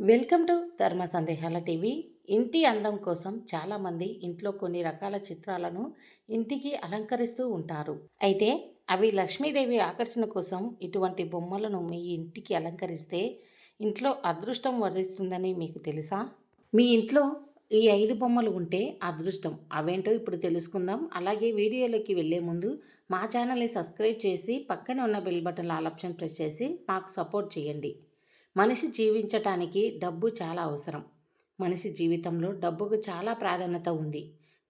Welcome to ధర్మ సందేహాల TV. ఇంటి అందం కోసం చాలామంది ఇంట్లో కొన్ని రకాల చిత్రాలను ఇంటికి అలంకరిస్తూ ఉంటారు. అయితే అవి లక్ష్మీదేవి ఆకర్షణ కోసం ఇటువంటి బొమ్మలను మీ ఇంటికి అలంకరిస్తే ఇంట్లో అదృష్టం వరిస్తుందని మీకు తెలుసా? మీ ఇంట్లో ఈ ఐదు బొమ్మలు ఉంటే అదృష్టం. అవేంటో ఇప్పుడు తెలుసుకుందాం. అలాగే వీడియోలోకి వెళ్ళే ముందు మా ఛానల్ని సబ్స్క్రైబ్ చేసి పక్కనే ఉన్న bell button all option press చేసి మాకు సపోర్ట్ చేయండి. మనిషి జీవించటానికి డబ్బు చాలా అవసరం. మనిషి జీవితంలో డబ్బుకు చాలా ప్రాధాన్యత ఉంది.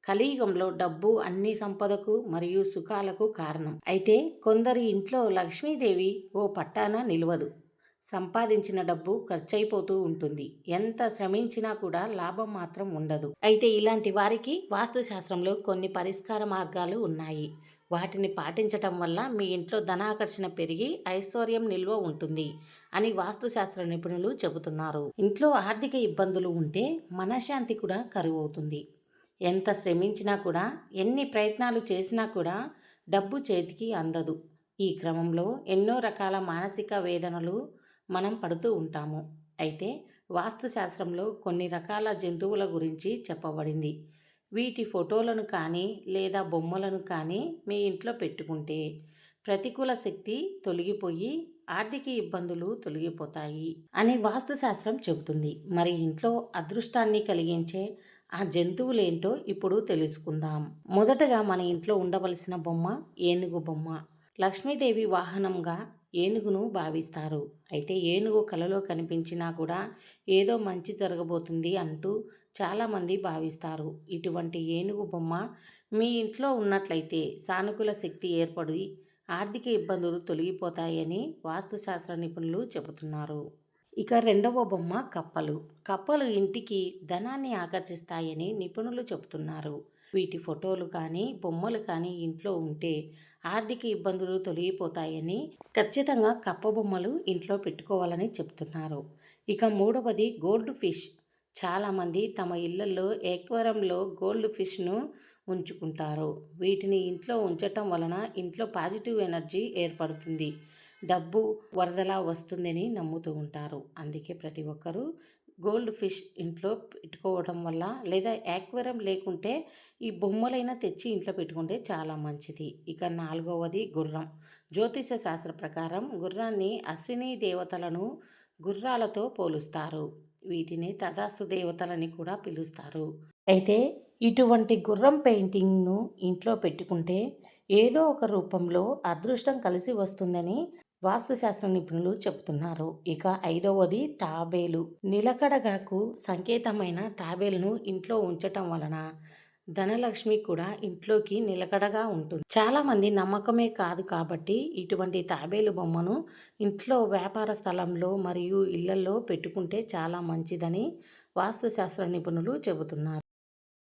కలియుగంలో డబ్బు అన్ని సంపదకు మరియు సుఖాలకు కారణం. అయితే కొందరి ఇంట్లో లక్ష్మీదేవి ఓ పట్టాన నిలవదు. సంపాదించిన డబ్బు ఖర్చయిపోతూ ఉంటుంది. ఎంత శ్రమించినా కూడా లాభం మాత్రం ఉండదు. అయితే ఇలాంటి వారికి వాస్తుశాస్త్రంలో కొన్ని పరిష్కార మార్గాలు ఉన్నాయి. వాటిని పాటించటం వల్ల మీ ఇంట్లో ధనాకర్షణ పెరిగి ఐశ్వర్యం నిల్వ ఉంటుంది అని వాస్తుశాస్త్ర నిపుణులు చెబుతున్నారు. ఇంట్లో ఆర్థిక ఇబ్బందులు ఉంటే మనశ్శాంతి కూడా కరువు అవుతుంది ఎంత శ్రమించినా కూడా ఎన్ని ప్రయత్నాలు చేసినా కూడా డబ్బు చేతికి అందదు. ఈ క్రమంలో ఎన్నో రకాల మానసిక వేదనలు మనం పడుతూ ఉంటాము. అయితే వాస్తుశాస్త్రంలో కొన్ని రకాల జంతువుల గురించి చెప్పబడింది. వీటి ఫోటోలను కానీ లేదా బొమ్మలను కానీ మీ ఇంట్లో పెట్టుకుంటే ప్రతికూల శక్తి తొలగిపోయి ఆర్థిక ఇబ్బందులు తొలగిపోతాయి అని వాస్తుశాస్త్రం చెబుతుంది. మరి ఇంట్లో అదృష్టాన్ని కలిగించే ఆ జంతువులేంటో ఇప్పుడు తెలుసుకుందాం. మొదటగా మన ఇంట్లో ఉండవలసిన బొమ్మ ఏనుగు బొమ్మ. లక్ష్మీదేవి వాహనంగా ఏనుగును భావిస్తారు. అయితే ఏనుగు కలలో కనిపించినా కూడా ఏదో మంచి జరగబోతుంది అంటూ చాలామంది భావిస్తారు. ఇటువంటి ఏనుగు బొమ్మ మీ ఇంట్లో ఉన్నట్లయితే సానుకూల శక్తి ఏర్పడి ఆర్థిక ఇబ్బందులు తొలగిపోతాయని వాస్తుశాస్త్ర నిపుణులు చెబుతున్నారు. ఇక రెండవ బొమ్మ కప్పలు. కప్పలు ఇంటికి ధనాన్ని ఆకర్షిస్తాయని నిపుణులు చెబుతున్నారు. వీటి ఫోటోలు కానీ బొమ్మలు కానీ ఇంట్లో ఉంటే ఆర్థిక ఇబ్బందులు తొలగిపోతాయని ఖచ్చితంగా కప్ప బొమ్మలు ఇంట్లో పెట్టుకోవాలని చెప్తున్నారు ఇక మూడవది గోల్డ్ ఫిష్. చాలామంది తమ ఇళ్ళలో ఏక్వరంలో గోల్డ్ ఫిష్ను ఉంచుకుంటారు. వీటిని ఇంట్లో ఉంచటం వలన ఇంట్లో పాజిటివ్ ఎనర్జీ ఏర్పడుతుంది. డబ్బు వరదలా వస్తుందని నమ్ముతూ ఉంటారు. అందుకే ప్రతి ఒక్కరూ గోల్డ్ ఫిష్ ఇంట్లో పెట్టుకోవడం వల్ల లేదా యాక్వేరియం లేకుంటే ఈ బొమ్మలైనా తెచ్చి ఇంట్లో పెట్టుకుంటే చాలా మంచిది. ఇక నాలుగవది గుర్రం. జ్యోతిష శాస్త్ర ప్రకారం గుర్రాన్ని అశ్విని దేవతలను గుర్రాలతో పోలుస్తారు. వీటిని తదాస్తు దేవతలని కూడా పిలుస్తారు. అయితే ఇటువంటి గుర్రం పెయింటింగ్ను ఇంట్లో పెట్టుకుంటే ఏదో ఒక రూపంలో అదృష్టం కలిసి వస్తుందని వాస్తుశాస్త్ర నిపుణులు చెబుతున్నారు. ఇక ఐదవది తాబేలు. నిలకడగకు సంకేతమైన తాబేలును ఇంట్లో ఉంచటం వలన ధనలక్ష్మి కూడా ఇంట్లోకి నిలకడగా ఉంటుంది. చాలామంది నమ్మకమే కాదు కాబట్టి ఇటువంటి తాబేలు బొమ్మను ఇంట్లో వ్యాపార స్థలంలో మరియు ఇళ్ళలో పెట్టుకుంటే చాలా మంచిదని వాస్తుశాస్త్ర నిపుణులు చెబుతున్నారు.